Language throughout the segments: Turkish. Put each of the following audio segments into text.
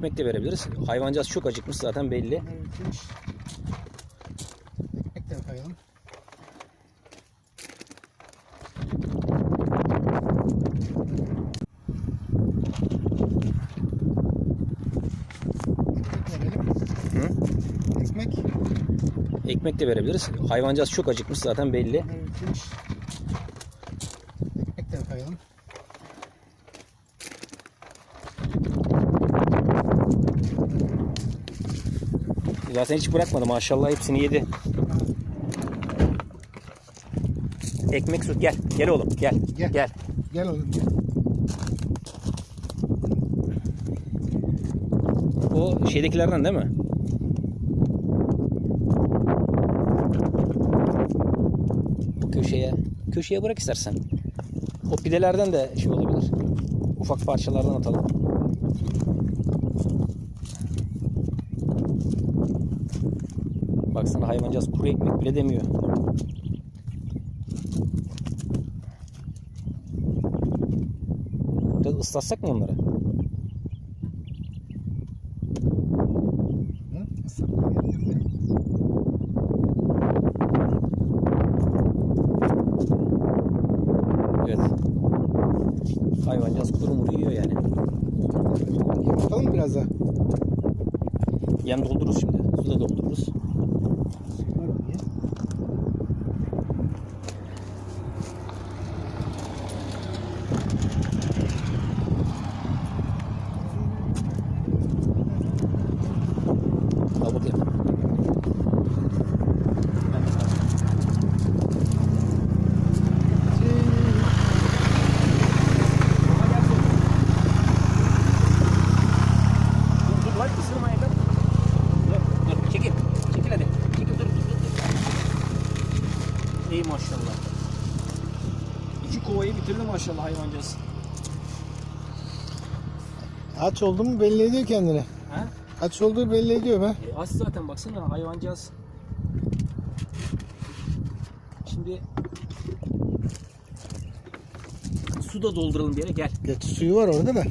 Ekmek de verebiliriz. Hayvancağız çok acıkmış zaten belli. Evet. Ekmek de koyalım. Ekmek. Ekmek de verebiliriz. Hayvancağız çok acıkmış zaten belli. Evet. Ekmek de koyalım. Zaten hiç bırakmadı maşallah hepsini yedi. Ekmek su gel. Gel oğlum gel. Gel. Gel. Gel oğlum gel. O şeydekilerden değil mi? Köşeye. Köşeye bırak istersen. O pidelerden de şey olabilir. Ufak parçalardan atalım. Baksana hayvancağız kuru ekmek bile demiyor. Biraz ıslatsak mı onları? Evet. Hayvancağız kuru muru yiyor yani. Mı biraz daha? Yem doldururuz şimdi. Su da doldururuz. Var oraya. Al bakayım. Dur dur lan ısırma evlat. Dur dur çekil. Çekil hadi. Çekil dur dur dur. dur. İyi maşallah. İki kovayı bitirdi maşallah hayvancağız. Aç oldu mu belli ediyor kendini. Ha? Aç olduğu belli ediyor be. E, az zaten baksana hayvancağız. Şimdi su da dolduralım bir yere gel. Geç suyu var orada da.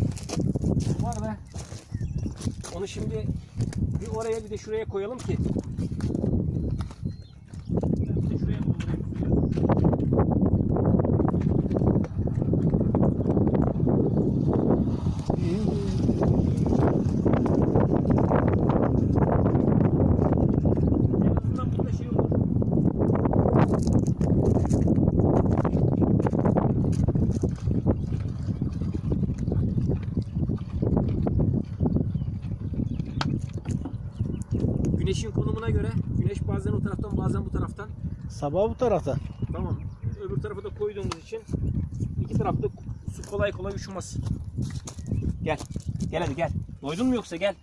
Var be. Onu şimdi bir oraya bir de şuraya koyalım ki. Ben bir de şuraya doldurayım suyu. En azından burada şey olur. Güneşin konumuna göre güneş bazen o taraftan bazen bu taraftan. Sabah bu tarafta. Tamam. Öbür tarafa da koyduğumuz için iki tarafta su kolay kolay uçmaz. Gel. Gel hadi gel. Doydun mu yoksa gel.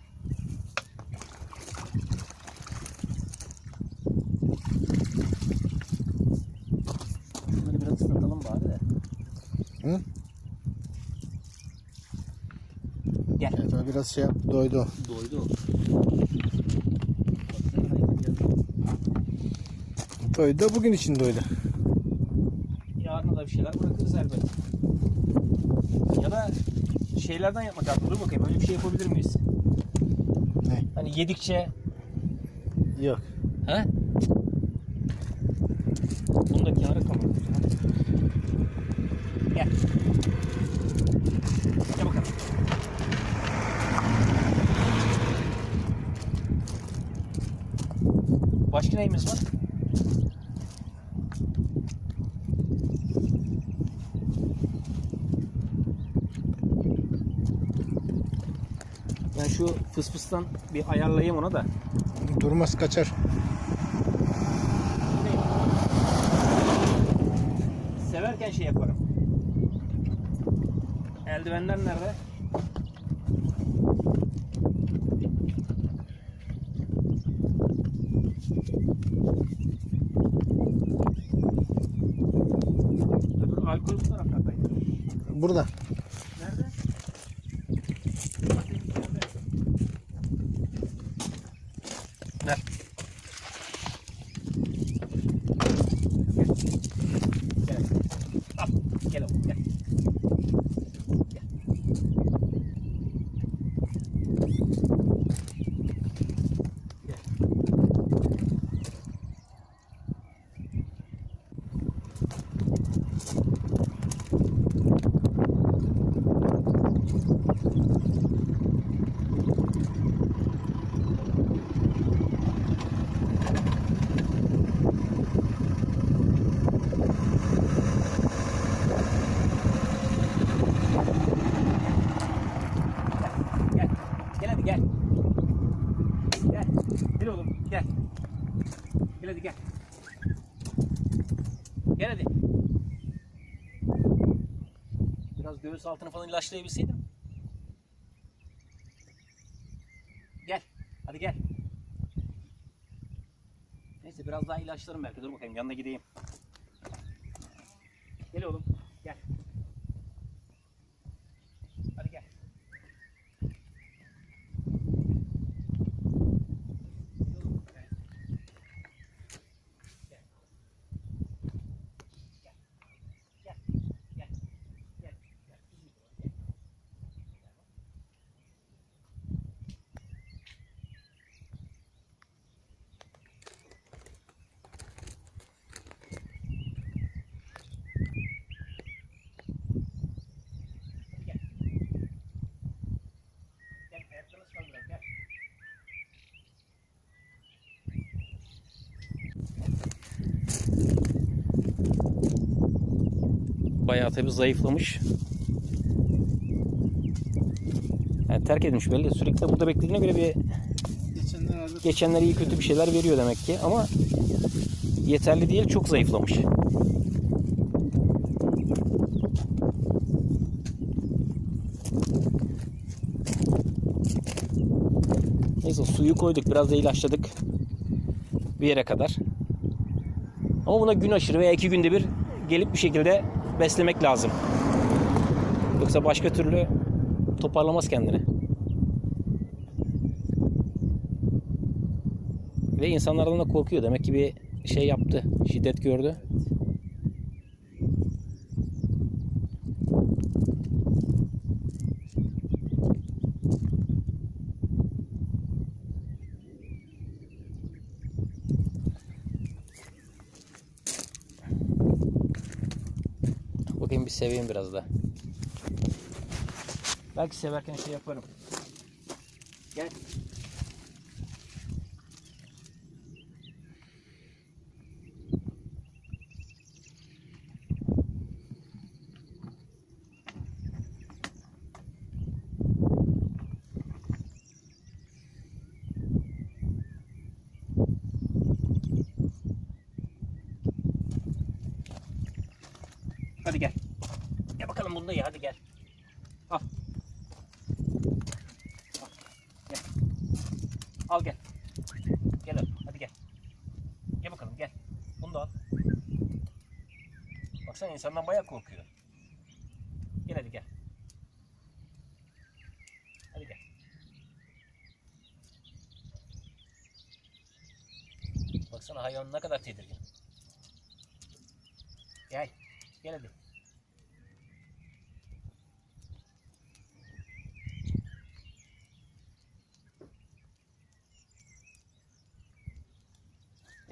Şunları biraz ıslatalım bari de. Hı? Gel. Evet o biraz şey yaptı doydu. Doydu. Doydu da bugün için doydu. Yarına da bir şeyler bırakırız elbet. Ya da şeylerden yapmak lazım. Dur bakayım öyle bir şey yapabilir miyiz? Ne? Hani yedikçe Yok. He? Bunda kârı kalmadı. Gel. Gel bakalım. Başka neyimiz var? Ben şu fıs fıstan bir ayarlayayım ona da. Durmaz kaçar. Severken şey yaparım. Eldivenler nerede? Öbür alkol bu taraftaydı. Burada. Nerede? Ver. Gel. Al. Gel oğlum gel. Gel. Gel. Gel oğlum gel. Gel hadi gel. Gel hadi. Göğüs altını falan ilaçlayabilseydim. Gel. Hadi gel. Neyse biraz daha ilaçlarım belki. Dur bakayım yanına gideyim. Gel oğlum. Bayağı tabii zayıflamış. Yani terk edilmiş belli. Sürekli burada beklediğine göre bir Geçenlerde geçenler iyi kötü bir şeyler veriyor demek ki ama yeterli değil çok zayıflamış. Neyse suyu koyduk biraz da ilaçladık bir yere kadar. Ama buna gün aşırı veya iki günde bir gelip bir şekilde beslemek lazım. Yoksa başka türlü toparlamaz kendini. Ve insanlardan da korkuyor. Demek ki bir şey yaptı. Şiddet gördü. Bakayım bir seveyim biraz da. Belki severken şey yaparım. Gel. Hadi gel. Gel bakalım bunda ya hadi gel. Al. Al. Gel. Al gel. Gel al. Hadi gel. Gel bakalım gel. Bunu da al. Baksana insandan bayağı korkuyor. Gel hadi gel. Hadi gel. Baksana hayvan ne kadar tedirgin. Gel. Gel hadi.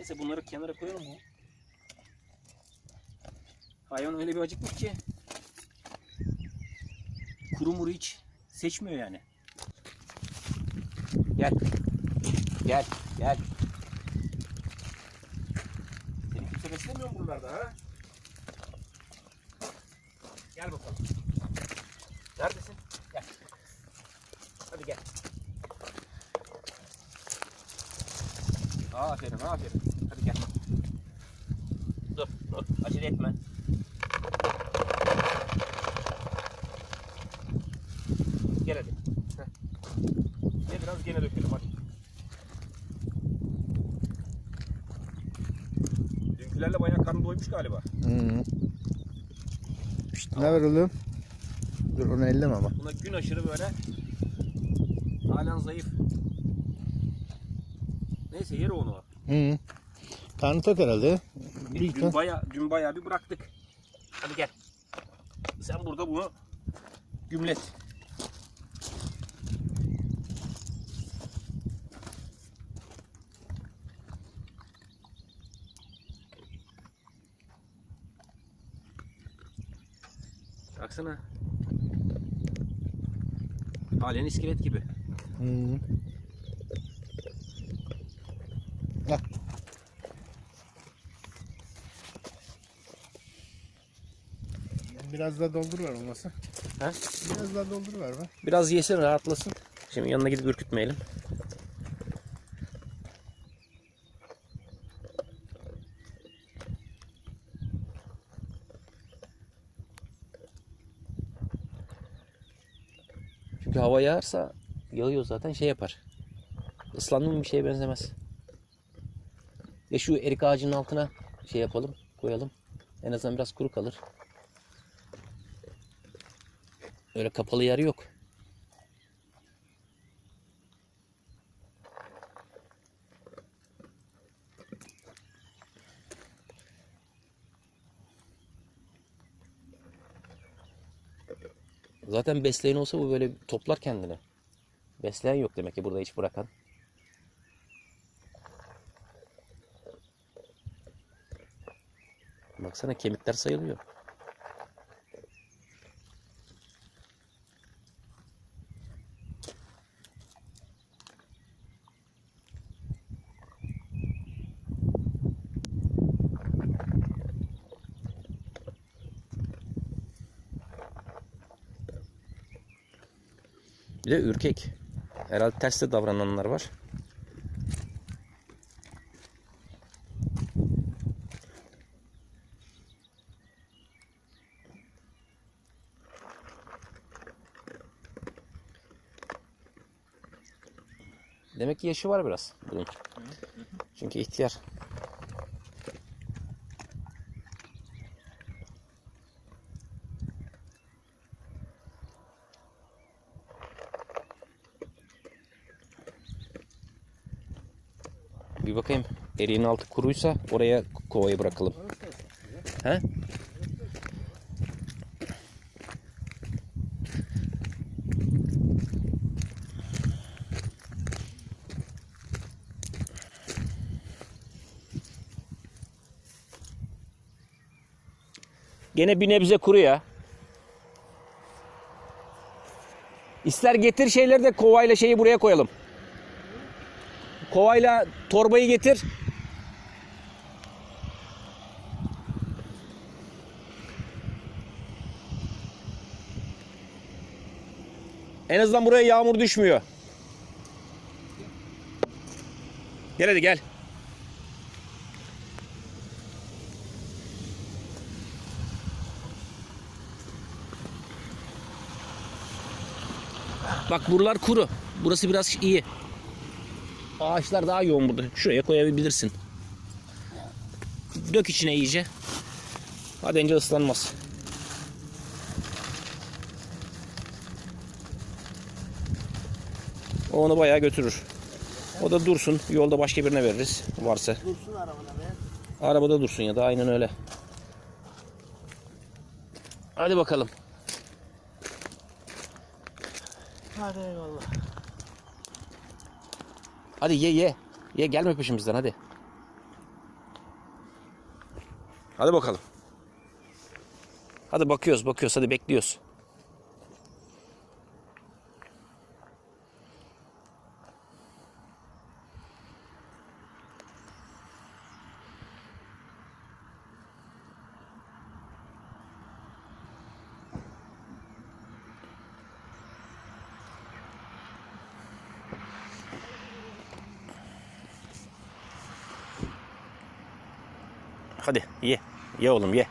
Neyse bunları kenara koyalım mı? Hayvan öyle bir acıkmış ki kuru muru hiç seçmiyor yani. Gel. Gel. Gel. Seni kimse beslemiyor mu buralarda ha? Gel bakalım. Neredesin? Gel. Hadi gel. Aferin, aferin. Hadi gel. Dur, dur. Acele etme. Gel hadi. Heh. Gel biraz gene dökelim hadi. Dünkülerle bayağı karnı doymuş galiba. Hı. Şşt, ne var oğlum? Dur onu elleme ama. Buna gün aşırı böyle halen zayıf. Neyse yer onu. Hı. Karnı tok herhalde. Büyük dün baya dün bayağı bir bıraktık. Hadi gel. Sen burada bunu gümlet. Baksana. Halen iskelet gibi. Hı. Al. Biraz daha doldur ver olmasa. He? Biraz daha doldur ver be. Biraz yesin rahatlasın. Şimdi yanına gidip ürkütmeyelim. Hava yağarsa yağıyor zaten şey yapar. Islandı mı bir şeye benzemez. Ya şu erik ağacının altına şey yapalım, koyalım. En azından biraz kuru kalır. Öyle kapalı yer yok. Zaten besleyen olsa bu böyle toplar kendini. Besleyen yok demek ki burada hiç bırakan. Baksana kemikler sayılıyor. De ürkek. Herhalde ters de davrananlar var. Demek ki yaşı var biraz bunun. Çünkü ihtiyar. Bir bakayım. Eriğin altı kuruysa oraya kovayı bırakalım. He? Gene bir nebze kuru ya. İster getir şeyleri de kovayla şeyi buraya koyalım. Kovayla torbayı getir. En azından buraya yağmur düşmüyor. Gel hadi gel. Bak buralar kuru. Burası biraz iyi. Ağaçlar daha yoğun burada. Şuraya koyabilirsin. Dök içine iyice. Hadi önce ıslanmaz. O onu bayağı götürür. O da dursun. Yolda başka birine veririz. Varsa. Dursun arabada be. Arabada dursun ya da aynen öyle. Hadi bakalım. Hadi eyvallah. Hadi ye ye. Ye gelme peşimizden hadi. Hadi bakalım. Hadi bakıyoruz bakıyoruz hadi bekliyoruz. Hadi ye. Ye oğlum ye.